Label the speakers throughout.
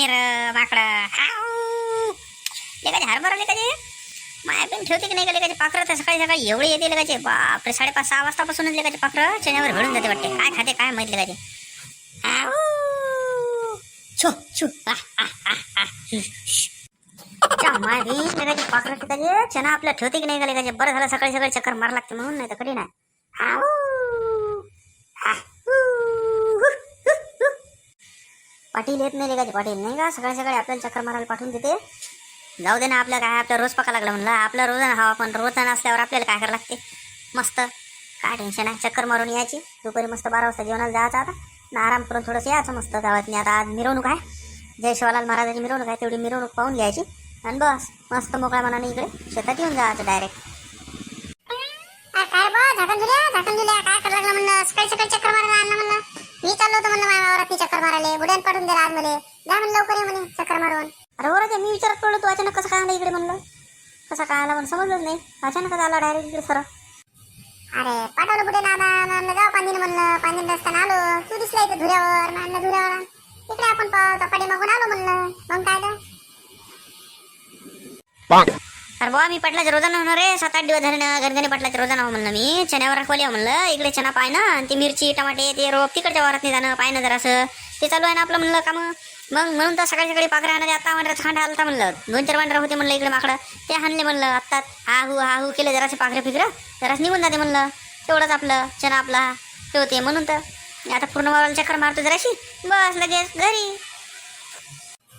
Speaker 1: पनीर र माकडा लेकाचे हरभरा लेकाचे? माया पण ठेवते की नाही का लेकाचे पाखरं? तर सकाळी सकाळी एवढे येते लेकाचे. बापरे साडेपाच सहा वाजतापासूनच लेकाचे पाखरं चण्यावर घडून जाते वाटते. काय खाते काय माहीत लेकाचे? छो छो. मारी पाखरं लेकाचे चना आपल्या ठेवते की नाही का लेकाचे? बरं झालं सकाळी सकाळी चक्कर मार लागते म्हणून नाही तर कधी नाही पाटील येत नाही लेकाचे पाटील. नाही का? सकाळी सकाळी आपल्याला चक्कर मारायला पाठवून देते. जाऊ दे ना आपल्या काय आपल्या रोज पका लागला म्हणलं. आपलं रोज ना हवा पण रोज असल्यावर आपल्याला काय करायला लागते? मस्त. काय टेन्शन आहे? चक्कर मारून यायची. दुपारी मस्त बारा वाजता जेवणाला जायचं आता. ना आराम करून थोडंसं यायचं मस्त गावातनी आता आज मिरवणूक आहे. जय शिवालाल महाराजाची मिरवणूक आहे. तेवढी मिरवणूक पाहून घ्यायची. आणि बस मस्त मोकळ्या मनाने इकडे शेतात येऊन जायचं डायरेक्ट
Speaker 2: काय बा? झाकण झाकण काय करायला लागलं म्हणलं? सकाळी सकाळी चक्कर मारायला आणलं म्हणलं मी चाललो होतो वावरात चक्कर मारायला बुड्यान पाठवून दिला आज मध्ये. जा म्हणलं लवकर ये म्हणे चक्कर मारून.
Speaker 1: अरे राजा मी विचारत पडलो तू अचानक कसं काय आला इकडे म्हणलं? कसं काय आला म्हणून समजलंच नाही. अचानकच आला डायरेक्ट इकडे सर
Speaker 2: अरे पाठवलं बुड्यान आला म्हणलं जाऊ पांदीनं म्हणलं. पांदीनं रस्त्यानं आलो. तू दिसला इथं धुऱ्यावर म्हणलं धुऱ्यावर. इकडे आपण पाहतो पाठी मागून आलो म्हणलं. मग काय तर?
Speaker 1: अरे बुवा मी पाटलाच्या रोजाना होणार रे. सात आठ दिवस झाले ना गणगणी पाटलाच्या रोजाना हो म्हणलं मी. चण्यावर रखवली हो म्हणलं. इकडे चना पाय ना आणि ती मिरची टमाटे ते रोप तिकडच्या वावरात नाही जाणं पाय ना जरासं. ते चालू आहे ना आपलं म्हणलं का मग मग म्हणून तर सकाळी सकाळी पाकरा आणले आता वांड्याचा खांडा आलता म्हणलं. दोन चार मांडरा होते म्हणलं इकडे माकडं. ते हाणले म्हणलं आत्ताच हा हू हा हू केलं जरासे पाखरं फिकऱ्या जरास निघून जाते म्हणलं. तेवढंच आपलं चना आपला. ठेवते म्हणून तर. आता पूर्ण वावराला चक्कर मारतो जराशी. बस लगेच घरी.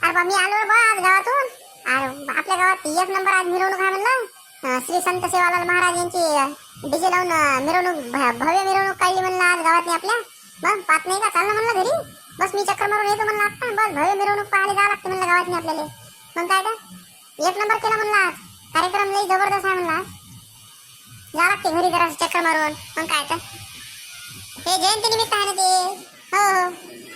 Speaker 2: अरे बा मी आलो बा गावातून. आपल्या गावात एक नंबर आज मिरवणूक आहे म्हणलं. श्री संत सेवालाल महाराज यांची डीजे लावून मिरवणूक भ- भव्य मिरवणूक काढली म्हणलं आज गावातनी आपल्या. मग पाहत नाही का? चाललं म्हणलं घरी? बस मी चक्कर मारून येतो म्हणलं आता. बस भव्य मिरवणूक पाहायला जावं लागते म्हणलं गावातनी आपल्याला. मग काय तर? एक नंबर केला म्हणलं आज. कार्यक्रम लई जबरदस्त आहे म्हणला जावं लागते घरी जरा चक्कर मारून. मग काय तर? हे जयंती निमित्त आहे ना ते. हो हो.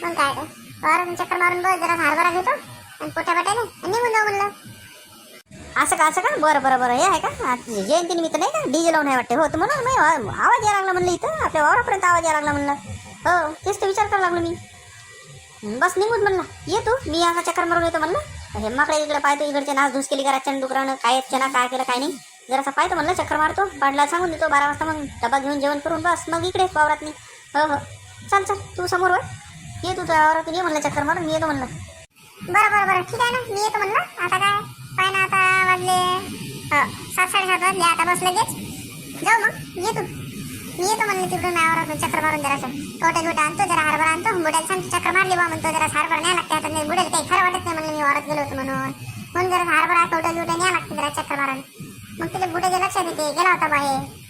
Speaker 2: मग काय तर? चक्कर मारून बस जरा हरभरा घेतो. आणि पोट्या पाट्याने? निघून जाऊ म्हणलं.
Speaker 1: असं का असं का? बरं बरं बरं. हे आहे का? जयंती निमित्त नाही का? डीजे लावून आहे वाटते. हो तर म्हणून मी आवाज यायला लागला म्हणलं इथं. आपल्या वावरापर्यंत आवाज यायला लागला म्हणलं. हो तेच तर विचार करायला लागलो मी. बस निघून म्हणलं. ये तू मी असा चक्कर मारून येतो म्हणलं. हे माकडे इकडे पाहतो इकडचे नाच धुस केली करा डुकरानं काय चना काय केलं काय नाही. जरासा पाहतो म्हणलं चक्कर मारतो. पाडला सांगून देतो बारा वाजता मग डबा घेऊन जेवण करून बस. मग इकडे वावरात नाही हो हो. चल चल तू समोर वर ये तू तुझ्या वावरातून ये म्हणलं चक्कर मारून. येतो म्हणलं.
Speaker 2: बरं बरं बरं. ठीक आहे ना. मी येतो म्हणलं. आता काय? पाय ना आता वाजले सात साडेसात वाजले. आता बस लगेच. जाऊ मग. ये तू. मी येतो म्हणलं तिकडून मायावर चक्कर मारून जरासं. कवटा बिवटा आणतो जरा हरभरा आणतो. बुड्याला सांगतो चक्कर मारली बा म्हणतो जरा हरभरा नाही लागते. आता नाही बुड्याला काही खरं वाटत नाही म्हणलं मी वावरात गेलो होतो म्हणून. म्हणून जरा हरभरा कवटा बिवटा न्या लागते जरा चक्कर मारून. मग तिला बुड्याच्या लक्षात येते. गेला होता बाहेर